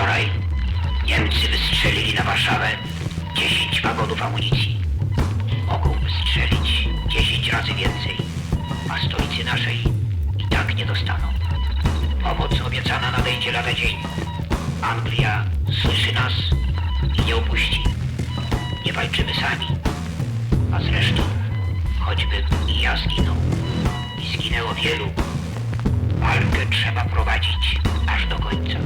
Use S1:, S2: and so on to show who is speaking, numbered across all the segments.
S1: Wczoraj Niemcy wystrzelili na Warszawę 10 wagonów amunicji. Mogą wystrzelić 10 razy więcej, a stolicy naszej i tak nie dostaną. Pomoc obiecana nadejdzie lada dzień. Anglia słyszy nas i nie opuści. Nie walczymy sami. A zresztą, choćby i ja zginął, i zginęło wielu, walkę trzeba prowadzić aż do końca.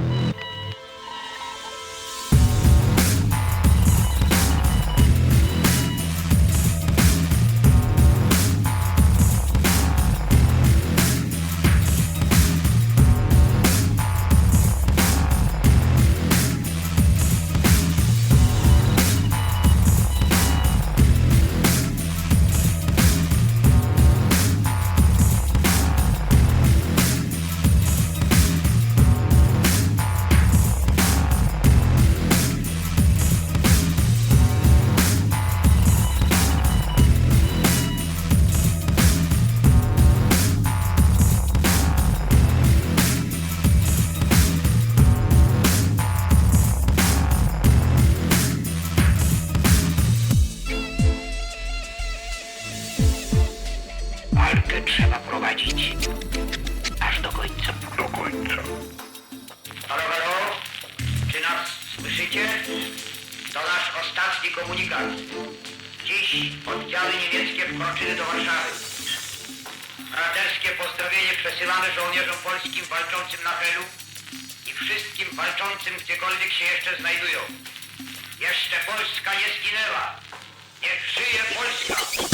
S1: To nasz ostatni komunikat. Dziś oddziały niemieckie wkroczyły do Warszawy. Braterskie pozdrowienie przesyłamy żołnierzom polskim walczącym na Helu i wszystkim walczącym gdziekolwiek się jeszcze znajdują. Jeszcze Polska nie zginęła. Niech żyje Polska!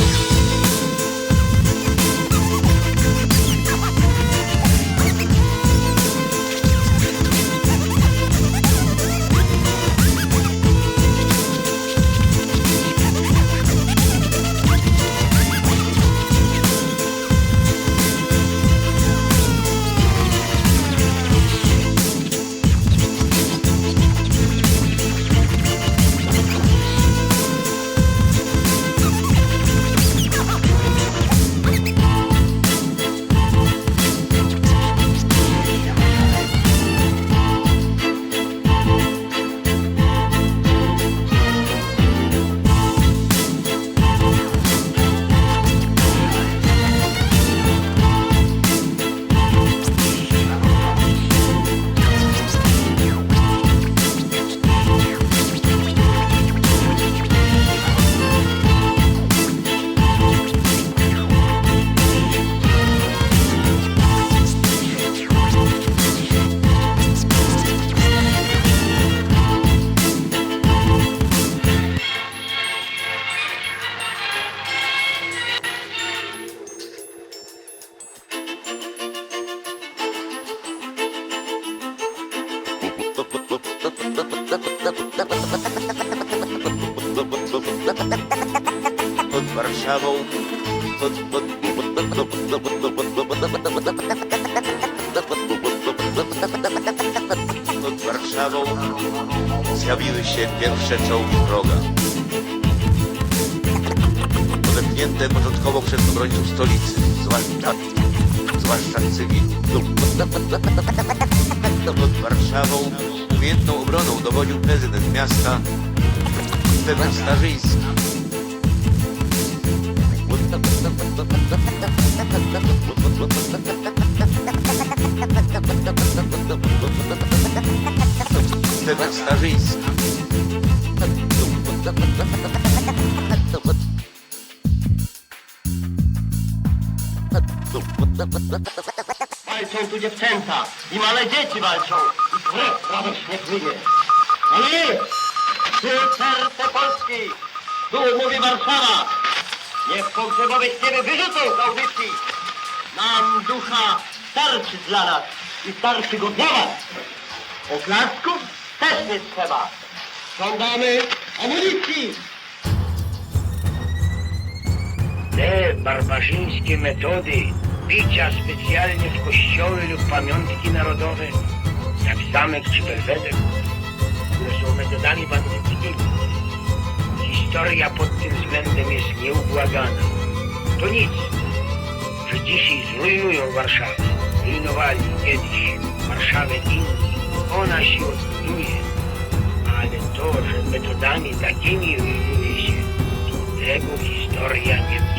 S2: Pod Warszawą, pod, Warszawą zjawiły się pierwsze czołgi wroga. Podepchnięte początkowo przez obrońców stolicy, zwłaszcza, zwłaszcza cywilów. Pod Warszawą umiejętną obroną dowodził prezydent miasta Stefan Starzyński. Stefan Starzyński.
S3: Walczą tu dziewczęta i małe dzieci walczą. I radośnie płynie. Ale przy serce Polski, tu mówi Warszawa. Niech pogrzebowe śpiewy wyrzucą z audycji. Nam ducha starczy dla nas i starczy go dla was. Oklasków też nie trzeba. Żądamy amunicji.
S1: Te barbarzyńskie metody bicia specjalnie w kościoły lub pamiątki narodowe, zawisanek czy belweder, które są metodami bandytyków. Historia pod tym względem jest nieubłagana. To nic, że dzisiaj zrujnują Warszawę. Zrujnowali kiedyś Warszawę inni. Ona się odbuduje. Ale to, że metodami takimi rujnuje się, to tego historia nie